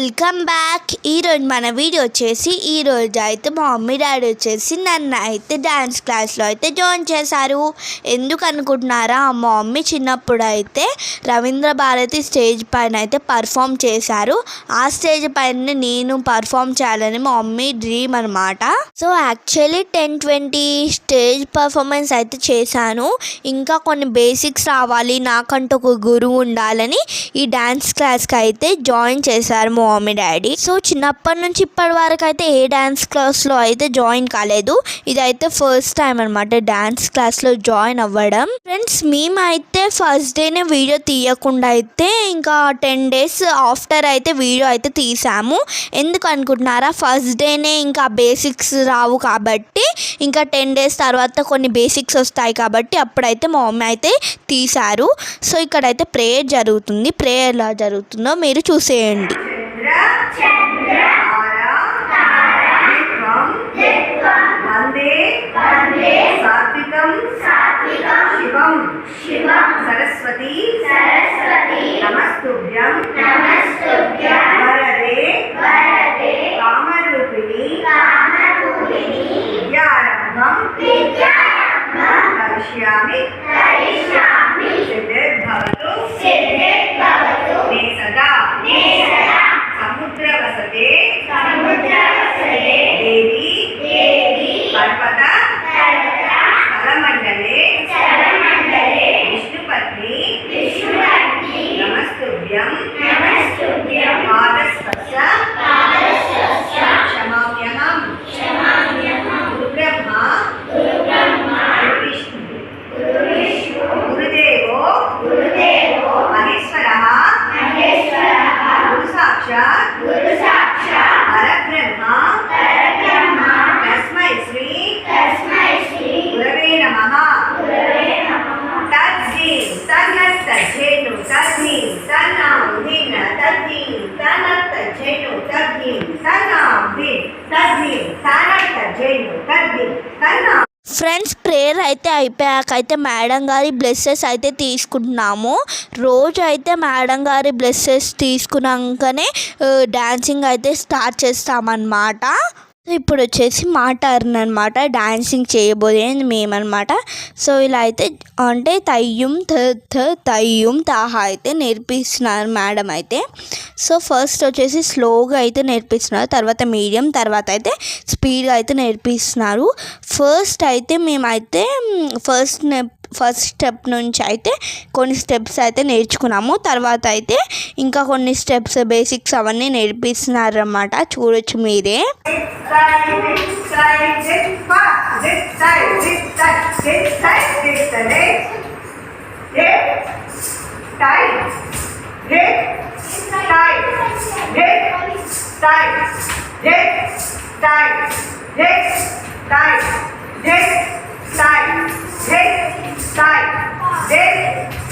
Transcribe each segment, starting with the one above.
Welcome back ఈరోజు మన video వచ్చేసి ఈరోజు అయితే మా మమ్మీ డాడీ వచ్చేసి నన్ను అయితే డ్యాన్స్ క్లాస్లో అయితే జాయిన్ చేశారు. ఎందుకు అనుకుంటున్నారా? మా మమ్మీ చిన్నప్పుడు అయితే రవీంద్ర భారతి స్టేజ్ పైన అయితే పర్ఫామ్ చేశారు. ఆ స్టేజ్ పైన నేను పర్ఫామ్ చేయాలని మా మమ్మీ డ్రీమ్ అనమాట so actually ten twenty stage performance అయితే చేశాను. ఇంకా కొన్ని బేసిక్స్ రావాలి. నాకంటూ ఒక గురువు ఉండాలని ఈ డ్యాన్స్ క్లాస్కి అయితే జాయిన్ చేశారు మా మమ్మీ డాడీ. సో చిన్నప్పటి నుంచి ఇప్పటి వరకు అయితే ఏ డ్యాన్స్ క్లాస్లో అయితే జాయిన్ కాలేదు. ఇదైతే ఫస్ట్ టైం అనమాట డ్యాన్స్ క్లాస్లో జాయిన్ అవ్వడం. ఫ్రెండ్స్ మేమైతే ఫస్ట్ డేనే వీడియో తీయకుండా అయితే ఇంకా టెన్ డేస్ ఆఫ్టర్ అయితే వీడియో అయితే తీసాము. ఎందుకు అనుకుంటున్నారా? ఫస్ట్ డేనే ఇంకా బేసిక్స్ రావు కాబట్టి ఇంకా టెన్ డేస్ తర్వాత కొన్ని బేసిక్స్ వస్తాయి కాబట్టి అప్పుడైతే మా మమ్మీ అయితే తీశారు. సో ఇక్కడైతే ప్రేయర్ జరుగుతుంది. ప్రేయర్ ఎలా జరుగుతుందో మీరు చూసేయండి. सरस्वती सरस्वती नमस्तुभ्यं नमस्तुभ्यं वरदे वरदे कामरूपिणी विद्यारम्भं करिष्यामि करिष्यामि ఫ్రెండ్స్ ప్రేయర్ అయితే అయిపోయాక అయితే మేడం గారి బ్లెస్సెస్ అయితే తీసుకుంటున్నాము. రోజు అయితే మేడం గారి బ్లెస్సెస్ తీసుకున్నాకనే డాన్సింగ్ అయితే స్టార్ట్ చేస్తామన్నమాట. సో ఇప్పుడు వచ్చేసి మా టర్న్ అనమాట డాన్సింగ్ చేయబోయేది మేమనమాట. సో ఇలా అయితే అంటే తయ్యం థ థ తయ్యం తాహా అయితే నేర్పిస్తున్నారు మేడం అయితే. సో ఫస్ట్ వచ్చేసి స్లోగా అయితే నేర్పిస్తున్నారు తర్వాత మీడియం తర్వాత అయితే స్పీడ్గా అయితే నేర్పిస్తున్నారు. ఫస్ట్ అయితే మేమైతే ఫస్ట్ ఫస్ట్ స్టెప్ నుంచి అయితే కొన్ని స్టెప్స్ అయితే నేర్చుకున్నాము తర్వాత అయితే ఇంకా కొన్ని స్టెప్స్ బేసిక్స్ అవన్నీ నేర్పిస్తున్నారు అన్నమాట చూడొచ్చు మీరే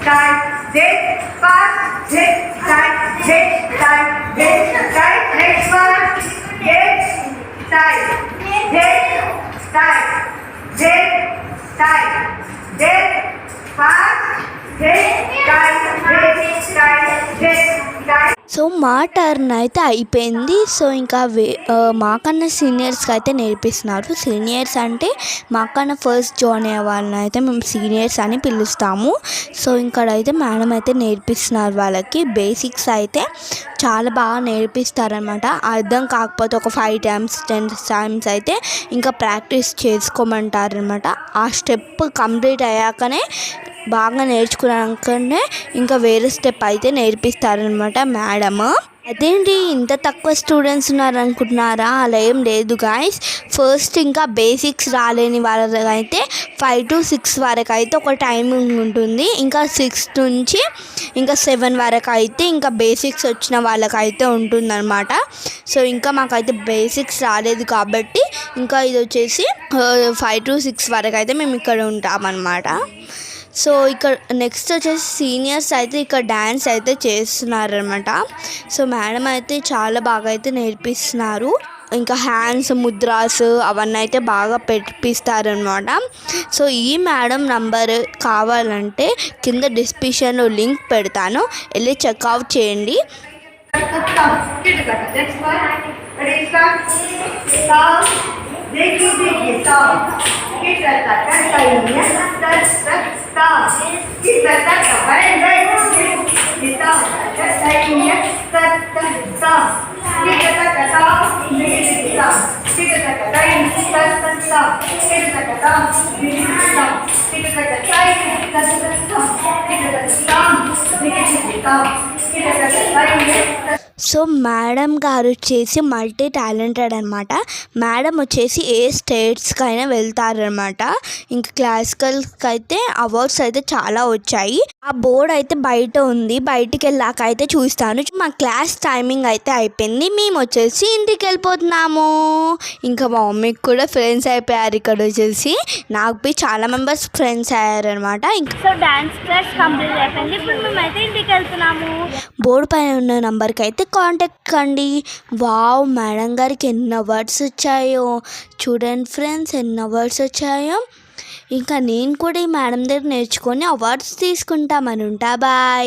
tight, this, fast, this, tight, this, tight, this, tight. Next one, this, tight, this, tight, this, tight, this, fast, this, tight, this, tight. So మా టర్న్ అయితే అయిపోయింది. సో ఇంకా వే మాకన్నా సీనియర్స్కి అయితే నేర్పిస్తున్నారు. సీనియర్స్ అంటే మాకన్నా ఫస్ట్ జాయిన్ అయ్యే వాళ్ళని అయితే మేము సీనియర్స్ అని పిలుస్తాము. సో ఇక్కడైతే మేడం అయితే నేర్పిస్తున్నారు వాళ్ళకి. బేసిక్స్ అయితే చాలా బాగా నేర్పిస్తారనమాట అర్థం కాకపోతే ఒక ఫైవ్ టైమ్స్ టెన్ టైమ్స్ అయితే ఇంకా ప్రాక్టీస్ చేసుకోమంటారనమాట ఆ స్టెప్ కంప్లీట్ అయ్యాకనే బాగా నేర్చుకున్నాకనే ఇంకా వేరే స్టెప్ అయితే నేర్పిస్తారనమాట మేడమ్. అదేంటి ఇంత తక్కువ స్టూడెంట్స్ ఉన్నారు అనుకుంటున్నారా అలా ఏం లేదు గాయస్ ఫస్ట్ ఇంకా బేసిక్స్ రాలేని వాళ్ళకైతే ఫైవ్ టు సిక్స్ వరకు అయితే ఒక టైమింగ్ ఉంటుంది. ఇంకా సిక్స్ నుంచి ఇంకా సెవెన్ వరకు అయితే ఇంకా బేసిక్స్ వచ్చిన వాళ్ళకైతే ఉంటుందన్నమాట. సో ఇంకా మాకైతే బేసిక్స్ రాలేదు కాబట్టి ఇంకా ఇది వచ్చేసి ఫైవ్ టు సిక్స్ వరకు అయితే మేము ఇక్కడ ఉంటామన్నమాట. సో ఇక్కడ నెక్స్ట్ వచ్చేసి సీనియర్స్ అయితే ఇక్కడ డ్యాన్స్ అయితే చేస్తున్నారనమాట సో మేడం అయితే చాలా బాగా అయితే నేర్పిస్తున్నారు. ఇంకా హ్యాండ్స్ ముద్రాస్ అవన్నీ అయితే బాగా పెట్టిస్తారనమాట సో ఈ మేడం నంబర్ కావాలంటే కింద డిస్క్రిప్షన్లో లింక్ పెడతాను. వెళ్ళి చెక్అవుట్ చేయండి. देखिए देखिए सा ये करता करता ये कर सकता ये करता खबर गए पिता करता ये कर सकता ये करता करता मेरे पिता ये करता करता ये कर सकता ये करता करता मेरे पिता ये करता करता ये कर सकता ये करता करता मेरे पिता సో మేడం గారు వచ్చేసి మల్టీ టాలెంటెడ్ అనమాట మేడం వచ్చేసి ఏ స్టేట్స్కి అయినా వెళ్తారనమాట ఇంకా క్లాసికల్కి అయితే అవార్డ్స్ అయితే చాలా వచ్చాయి. ఆ బోర్డ్ అయితే బయట ఉంది. బయటికి వెళ్ళాక అయితే చూస్తాను. మా క్లాస్ టైమింగ్ అయితే అయిపోయింది. మేము వచ్చేసి ఇంటికి వెళ్ళిపోతున్నాము ఇంకా మా మమ్మీకి కూడా ఫ్రెండ్స్ అయిపోయారు ఇక్కడ వచ్చేసి. నాకు చాలా మెంబర్స్ ఫ్రెండ్స్ అయ్యారనమాట ఇంకా సో డాన్స్ క్లాస్ కంప్లీట్ అయిపోయింది. ఇప్పుడు మేమైతే ఇంటికి వెళ్తున్నాము బోర్డు పైన ఉన్న నంబర్కి అయితే కాంటాక్ట్ కండి. వావ్ మేడం గారికి ఎన్ని అవార్డ్స్ వచ్చాయో. చూడండి ఫ్రెండ్స్ ఎన్ని అవార్డ్స్ వచ్చాయో. ఇంకా నేను కూడా ఈ మేడం దగ్గర నేర్చుకొని అవార్డ్స్ తీసుకుంటామని ఉంటా బాయ్.